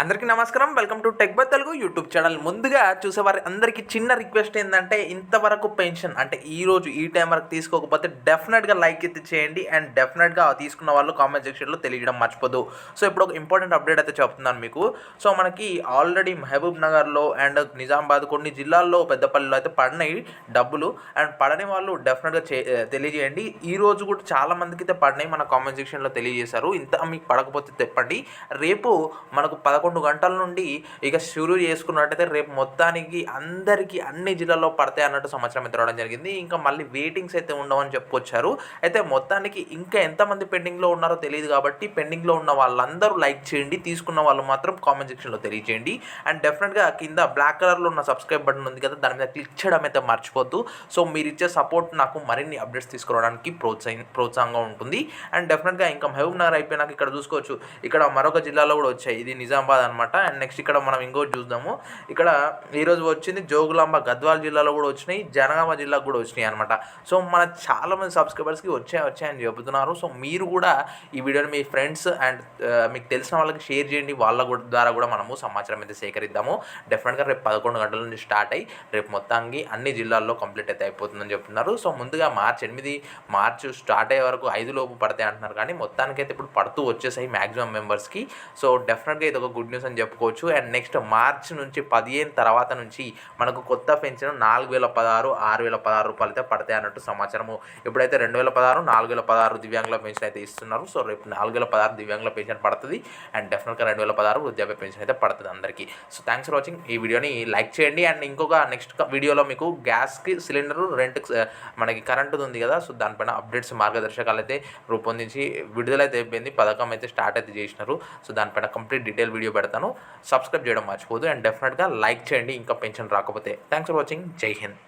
అందరికీ నమస్కారం. Welcome to tech by Telugu YouTube channel ముందుగా చూసేవారి అందరికీ చిన్న రిక్వెస్ట్ ఏంటంటే ఇంతవరకు పెన్షన్ అంటే ఈ రోజు ఈ టైం వరకు తీసుకోకపోతే డెఫినెట్గా లైక్ ఎత్తి చేయండి అండ్ డెఫినెట్గా తీసుకున్న వాళ్ళు కామెంట్ సెక్షన్లో తెలియడం మర్చిపోదు. సో ఇప్పుడు ఒక ఇంపార్టెంట్ అప్డేట్ అయితే చెప్తున్నాను మీకు. సో మనకి ఆల్రెడీ మహబూబ్ నగర్లో అండ్ నిజామాబాద్ కొన్ని జిల్లాల్లో పెద్దపల్లిలో అయితే పడినాయి డబ్బులు. అండ్ పడని వాళ్ళు డెఫినెట్గా చే తెలియజేయండి. ఈ రోజు కూడా చాలా మందికి అయితే పడినాయి మన కామెంట్ సెక్షన్లో తెలియజేశారు. ఇంత మీకు పడకపోతే తెప్పండి. రేపు మనకు పద పదకొండు గంటల నుండి ఇక షురూ చేసుకున్నట్టయితే రేపు మొత్తానికి అందరికీ అన్ని జిల్లాల్లో పడతాయి అన్నట్టు సమాచారం అయితే రావడం జరిగింది. ఇంకా మళ్ళీ వెయిటింగ్స్ అయితే ఉండవని చెప్పుకొచ్చారు. అయితే మొత్తానికి ఇంకా ఎంతమంది పెండింగ్లో ఉన్నారో తెలియదు కాబట్టి పెండింగ్లో ఉన్న వాళ్ళందరూ లైక్ చేయండి. తీసుకున్న వాళ్ళు మాత్రం కామెంట్ సెక్షన్లో తెలియజేయండి అండ్ డెఫినెట్గా కింద బ్లాక్ కలర్లో ఉన్న సబ్స్క్రైబ్ బటన్ ఉంది కదా దాని మీద క్లిక్ చేయడం అయితే మర్చిపోద్దు. సో మీరు ఇచ్చే సపోర్ట్ నాకు మరిన్ని అప్డేట్స్ తీసుకురావడానికి ప్రోత్సాహం ప్రోత్సాహంగా ఉంటుంది. అండ్ డెఫినెట్గా ఇంకా మహబూబ్ నగర్ అయిపోయినాక ఇక్కడ చూసుకోవచ్చు. ఇక్కడ మరొక జిల్లాలో కూడా వచ్చాయి. ఇది నిజామాబాద్ అనమాట అండ్ నెక్స్ట్ ఇక్కడ మనం ఇంకోటి చూద్దాము. ఇక్కడ ఈరోజు వచ్చింది జోగులాంబ గద్వాల జిల్లాలో కూడా వచ్చినాయి జనగామ జిల్లాకు కూడా వచ్చినాయి అనమాట సో మన చాలా మంది సబ్స్క్రైబర్స్కి వచ్చాయి వచ్చాయని చెబుతున్నారు. సో మీరు కూడా ఈ వీడియోని మీ ఫ్రెండ్స్ అండ్ uh, మీకు తెలిసిన వాళ్ళకి షేర్ చేయండి. వాళ్ళ ద్వారా కూడా మనము సమాచారం అయితే సేకరిద్దాము. డెఫినెట్గా రేపు పదకొండు గంటల నుంచి స్టార్ట్ అయ్యి రేపు మొత్తానికి అన్ని జిల్లాల్లో కంప్లీట్ అయితే అయిపోతుందని చెప్తున్నారు. సో ముందుగా మార్చ్ ఎనిమిది మార్చ్ స్టార్ట్ అయ్యే వరకు ఐదు లోపు పడతాయి అంటున్నారు. కానీ మొత్తానికైతే ఇప్పుడు పడుతూ వచ్చేసాయి మ్యాక్సిమం మెంబర్స్కి సో డెఫినెట్గా ఇది ఒక గుడ్ న్యూస్ అని చెప్పుకోవచ్చు. అండ్ నెక్స్ట్ మార్చ్ నుంచి పదిహేను తర్వాత నుంచి మనకు కొత్త పెన్షన్ నాలుగు వేల పదహారు ఆరు వేల పదహారు రూపాయలు అయితే పడతాయి అన్నట్టు సమాచారము. ఇప్పుడైతే రెండు వేల పదహారు నాలుగు వేల పదహారు దివ్యాంగుల పెన్షన్ అయితే ఇస్తున్నారు. సో రేపు నాలుగు వేల పదహారు దివ్యాంగుల పెన్షన్ పడుతుంది. అండ్ డెఫినెట్గా రెండు వేల పదహారు వృద్ధాప్య పెన్షన్ అయితే పడుతుంది అందరికీ. సో థ్యాంక్స్ ఫర్ వాచింగ్ ఈ వీడియోని లైక్ చేయండి. అండ్ ఇంకొక నెక్స్ట్ వీడియోలో మీకు గ్యాస్కి సిలిండర్ రెంట్ మనకి కరెంటు ఉంది కదా. సో దానిపైన అప్డేట్స్ మార్గదర్శకాలు అయితే రూపొందించి విడుదలైతే అయిపోయింది. పథకం అయితే స్టార్ట్ అయితే చేసినారు. సో దానిపైన కంప్లీట్ డీటెయిల్ వీడియో పెడతాను. సబ్స్క్రైబ్ చేయడం మర్చిపోదు. అండ్ డెఫినెట్గా లైక్ చేయండి. ఇంకా పెన్షన్ రాకపోతే. థ్యాంక్స్ ఫర్ వాచింగ్ జై హింద్